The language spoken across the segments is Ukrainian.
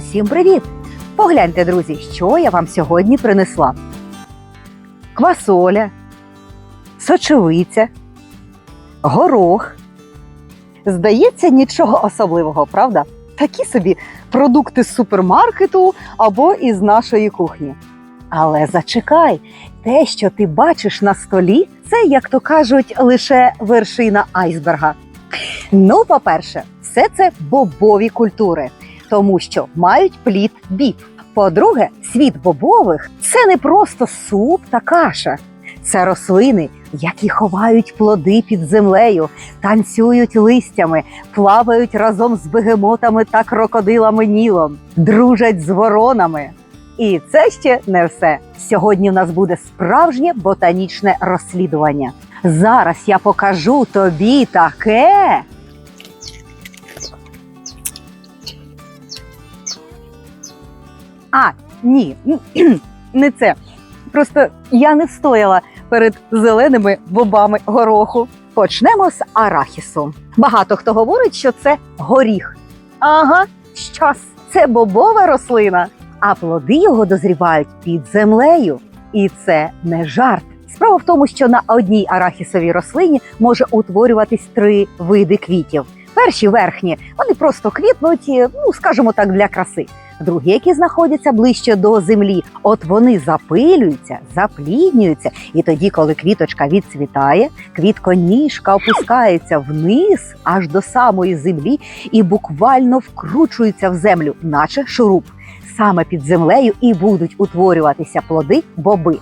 Усім привіт! Погляньте, друзі, що я вам сьогодні принесла: квасоля, сочевиця, горох. Здається, нічого особливого, правда? Такі собі продукти з супермаркету або із нашої кухні. Але зачекай, те, що ти бачиш на столі, це, як то кажуть, лише вершина айсберга. Ну, по-перше, все це бобові культури, тому що мають плід біб. По-друге, світ бобових це не просто суп та каша. Це рослини, які ховають плоди під землею, танцюють листями, плавають разом з бегемотами та крокодилами Нілом, дружать з воронами. І це ще не все. Сьогодні в нас буде справжнє ботанічне розслідування. Зараз я покажу тобі таке. А, ні, не це. Просто я не встояла перед зеленими бобами гороху. Почнемо з арахісу. Багато хто говорить, що це горіх. Ага, щас, це бобова рослина, а плоди його дозрівають під землею. І це не жарт. Справа в тому, що на одній арахісовій рослині може утворюватись три види квітів. Перші верхні вони просто квітнуть, ну скажімо так, для краси. Другі, які знаходяться ближче до землі, от вони запилюються, запліднюються, і тоді, коли квіточка відцвітає, квітконіжка опускається вниз аж до самої землі і буквально вкручується в землю, наче шуруп. Саме під землею і будуть утворюватися плоди боби.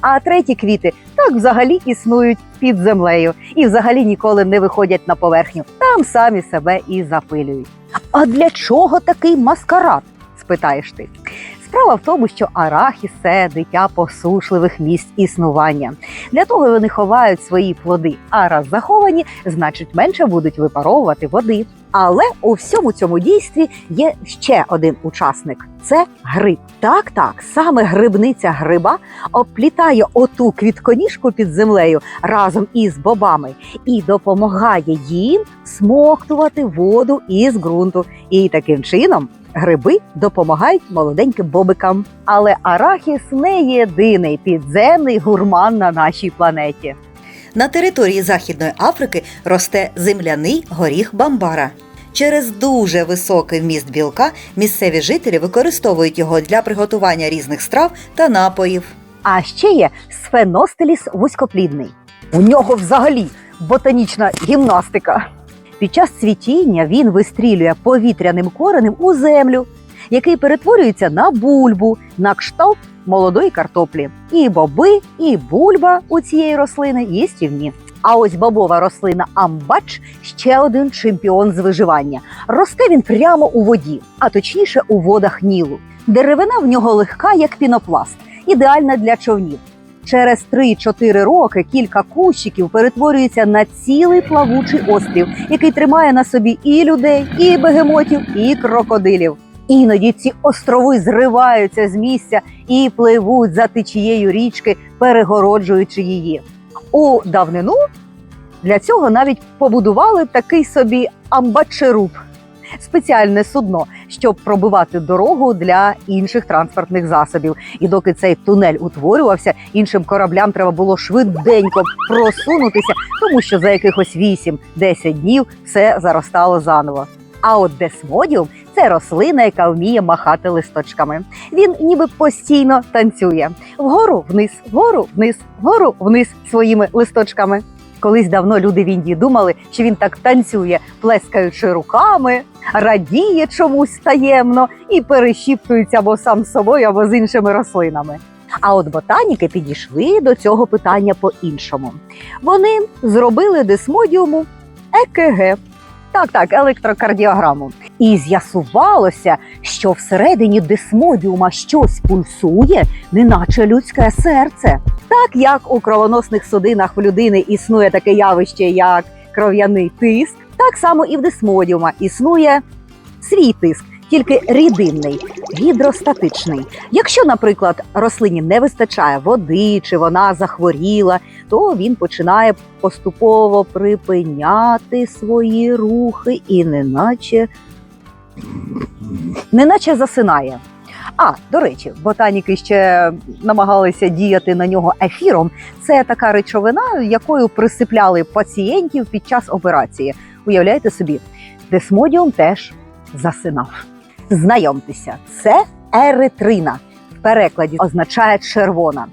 А треті квіти так взагалі існують під землею і взагалі ніколи не виходять на поверхню. Там самі себе і запилюють. А для чого такий маскарад? Спитаєш ти. Справа в тому, що арахіс – дитя посушливих місць існування. Для того вони ховають свої плоди. А раз заховані, значить менше будуть випаровувати води. Але у всьому цьому дійстві є ще один учасник це гриб. Так, так, саме грибниця гриба обплітає оту квітконіжку під землею разом із бобами і допомагає їм смоктувати воду із ґрунту. І таким чином гриби допомагають молоденьким бобикам. Але арахіс не єдиний підземний гурман на нашій планеті. На території Західної Африки росте земляний горіх бамбара. Через дуже високий вміст білка місцеві жителі використовують його для приготування різних страв та напоїв. А ще є сфеностеліс вузькоплідний. У нього взагалі ботанічна гімнастика. Під час цвітіння він вистрілює повітряним коренем у землю, який перетворюється на бульбу, на кшталт молодої картоплі. І боби, і бульба у цієї рослини їстівні. А ось бобова рослина амбач ще один чемпіон з виживання. Росте він прямо у воді, а точніше у водах Нілу. Деревина в нього легка, як пінопласт, ідеальна для човнів. Через 3-4 роки кілька кущиків перетворюється на цілий плавучий острів, який тримає на собі і людей, і бегемотів, і крокодилів. Іноді ці острови зриваються з місця і пливуть за течією річки, перегороджуючи її. У давнину для цього навіть побудували такий собі амбачеруб спеціальне судно, щоб пробивати дорогу для інших транспортних засобів. І доки цей тунель утворювався, іншим кораблям треба було швиденько просунутися, тому що за якихось 8-10 днів все заростало заново. А от десмодіум це рослина, яка вміє махати листочками. Він ніби постійно танцює вгору, вниз, вгору, вниз, вгору, вниз своїми листочками. Колись давно люди в Індії думали, що він так танцює, плескаючи руками, радіє чомусь таємно і перешіптується або сам з собою, або з іншими рослинами. А от ботаніки підійшли до цього питання по-іншому. Вони зробили десмодіуму ЕКГ. Так, так, електрокардіограму. І з'ясувалося, що всередині дисмодіума щось пульсує, неначе людське серце. Так як у кровоносних судинах в людини існує таке явище, як кров'яний тиск, так само і в дисмодіума існує свій тиск, тільки рідинний, гідростатичний. Якщо, наприклад, рослині не вистачає води чи вона захворіла, то він починає поступово припиняти свої рухи і неначе неначе засинає. А, до речі, ботаніки ще намагалися діяти на нього ефіром. Це така речовина, якою присипляли пацієнтів під час операції. Уявляєте собі, десмодіум теж засинав. Знайомтеся, це еритрина. В перекладі означає червона.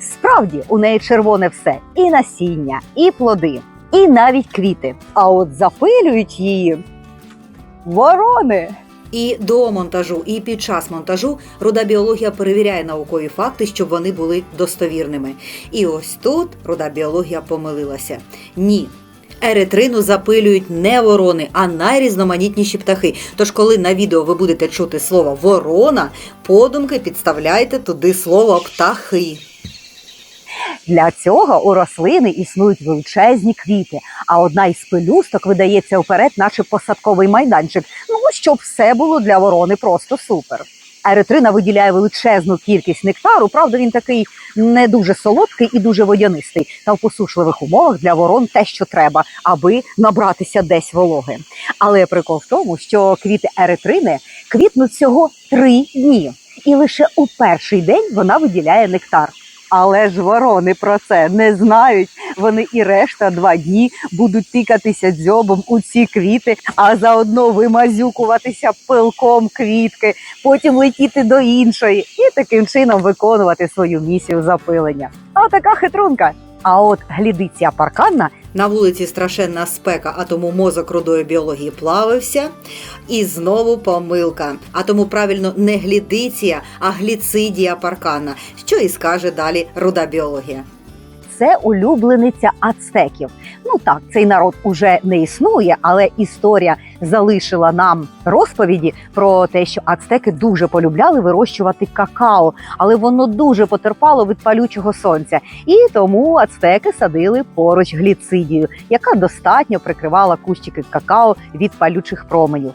Справді у неї червоне все: і насіння, і плоди, і навіть квіти. А от запилюють її ворони. І до монтажу, і під час монтажу руда біологія перевіряє наукові факти, щоб вони були достовірними. І ось тут руда біологія помилилася. Ні. Еритрину запилюють не ворони, а найрізноманітніші птахи. Тож, коли на відео ви будете чути слово ворона, подумки підставляйте туди слово птахи. Для цього у рослини існують величезні квіти, а одна із пелюсток видається вперед, наче посадковий майданчик. Ну щоб все було для ворони просто супер. Еритрина виділяє величезну кількість нектару. Правда, він такий не дуже солодкий і дуже водянистий. Та в посушливих умовах для ворон те, що треба, аби набратися десь вологи. Але прикол в тому, що квіти еритрини квітнуть всього три дні, і лише у перший день вона виділяє нектар. Але ж ворони про це не знають. Вони і решта два дні будуть тикатися дзьобом у ці квіти, а заодно вимазюкуватися пилком квітки, потім летіти до іншої і таким чином виконувати свою місію запилення. А така хитрунка. А от глідиція парканна На вулиці страшенна спека, а тому мозок рудої біології плавився. І знову помилка. А тому правильно не глідиція, а гліцидія паркана. Що і скаже далі руда біологія. Це улюблениця ацтеків. Ну так, цей народ уже не існує, але історія залишила нам розповіді про те, що ацтеки дуже полюбляли вирощувати какао, але воно дуже потерпало від палючого сонця. І тому ацтеки садили поруч гліцидію, яка достатньо прикривала кущики какао від палючих променів.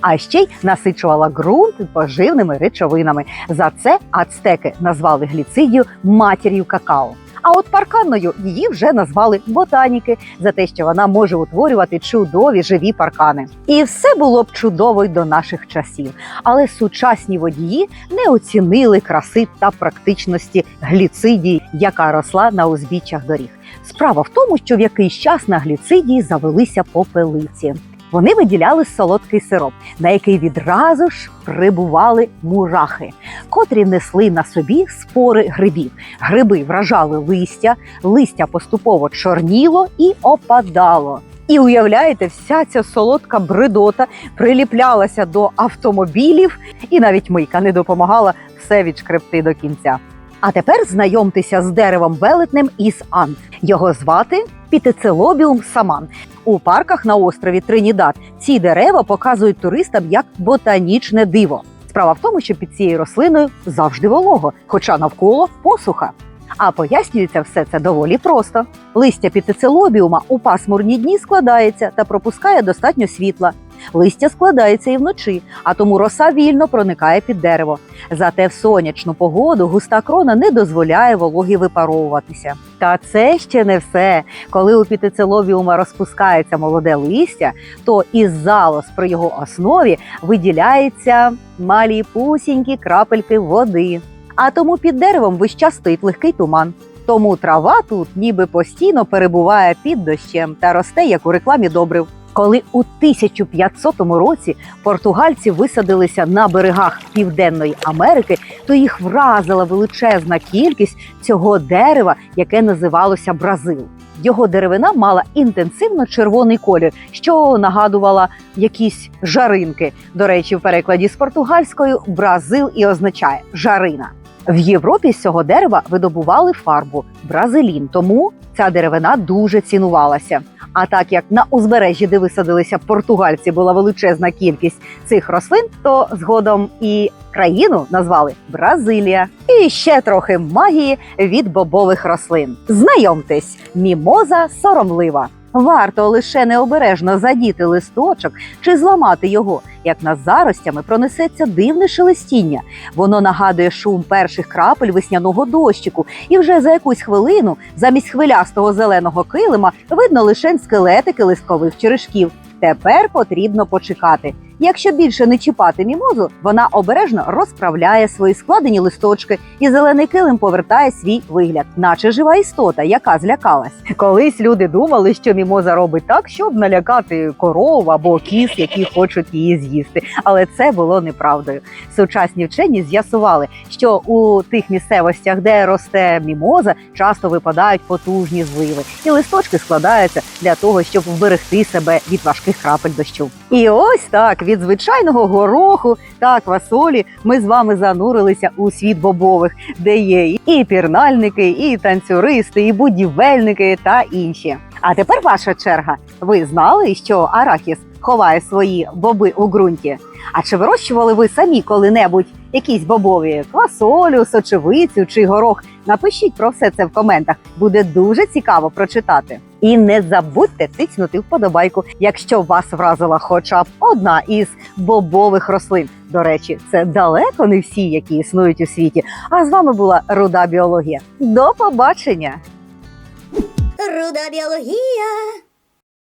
А ще й насичувала ґрунт поживними речовинами. За це ацтеки назвали гліцидію матір'ю какао. А от парканною її вже назвали ботаніки за те, що вона може утворювати чудові живі паркани. І все було б чудово й до наших часів. Але сучасні водії не оцінили краси та практичності гліцидії, яка росла на узбіччях доріг. Справа в тому, що в якийсь час на гліцидії завелися попелиці. Вони виділяли солодкий сироп, на який відразу ж прибували мурахи, котрі несли на собі спори грибів. Гриби вражали листя, листя поступово чорніло і опадало. І уявляєте, вся ця солодка бредота приліплялася до автомобілів, і навіть мийка не допомагала все відшкребти до кінця. А тепер знайомтеся з деревом велетнем із Анд. Його звати Пітецелобіум саман. У парках на острові Тринідад ці дерева показують туристам як ботанічне диво. Справа в тому, що під цією рослиною завжди волого, хоча навколо посуха. А пояснюється все це доволі просто. Листя пітицелобіума у пасмурні дні складається та пропускає достатньо світла. Листя складається і вночі, а тому роса вільно проникає під дерево. Зате в сонячну погоду густа крона не дозволяє вологі випаровуватися. Та це ще не все. Коли у пітецеловіума розпускається молоде листя, то із залоз при його основі виділяються малі пусінькі крапельки води. А тому під деревом весь час стоїть легкий туман. Тому трава тут ніби постійно перебуває під дощем та росте, як у рекламі добрив. Коли у 1500 році португальці висадилися на берегах Південної Америки, то їх вразила величезна кількість цього дерева, яке називалося Бразил. Його деревина мала інтенсивно червоний колір, що нагадувала якісь жаринки. До речі, в перекладі з португальською Бразил і означає жарина. В Європі з цього дерева видобували фарбу бразилін, тому ця деревина дуже цінувалася. А так як на узбережжі, де висадилися португальці, була величезна кількість цих рослин, то згодом і країну назвали Бразилія. І ще трохи магії від бобових рослин. Знайомтесь, мімоза соромлива. Варто лише необережно задіти листочок чи зламати його, як над заростями пронесеться дивне шелестіння. Воно нагадує шум перших крапель весняного дощику, і вже за якусь хвилину замість хвилястого зеленого килима видно лише скелетики листкових черешків. Тепер потрібно почекати. Якщо більше не чіпати мімозу, вона обережно розправляє свої складені листочки, і зелений килим повертає свій вигляд, наче жива істота, яка злякалась. Колись люди думали, що мімоза робить так, щоб налякати коров або кіз, які хочуть її з'їсти. Але це було неправдою. Сучасні вчені з'ясували, що у тих місцевостях, де росте мімоза, часто випадають потужні зливи, і листочки складаються для того, щоб вберегти себе від важких крапель дощу. І ось так від звичайного гороху та квасолі ми з вами занурилися у світ бобових, де є і пірнальники, і танцюристи, і будівельники та інші. А тепер ваша черга. Ви знали, що арахіс ховає свої боби у ґрунті? А чи вирощували ви самі коли-небудь якісь бобові квасолю, сочевицю чи горох? Напишіть про все це в коментах. Буде дуже цікаво прочитати. І не забудьте тиснути вподобайку, якщо вас вразила хоча б одна із бобових рослин. До речі, це далеко не всі, які існують у світі. А з вами була Руда Біологія. До побачення! Руда біологія.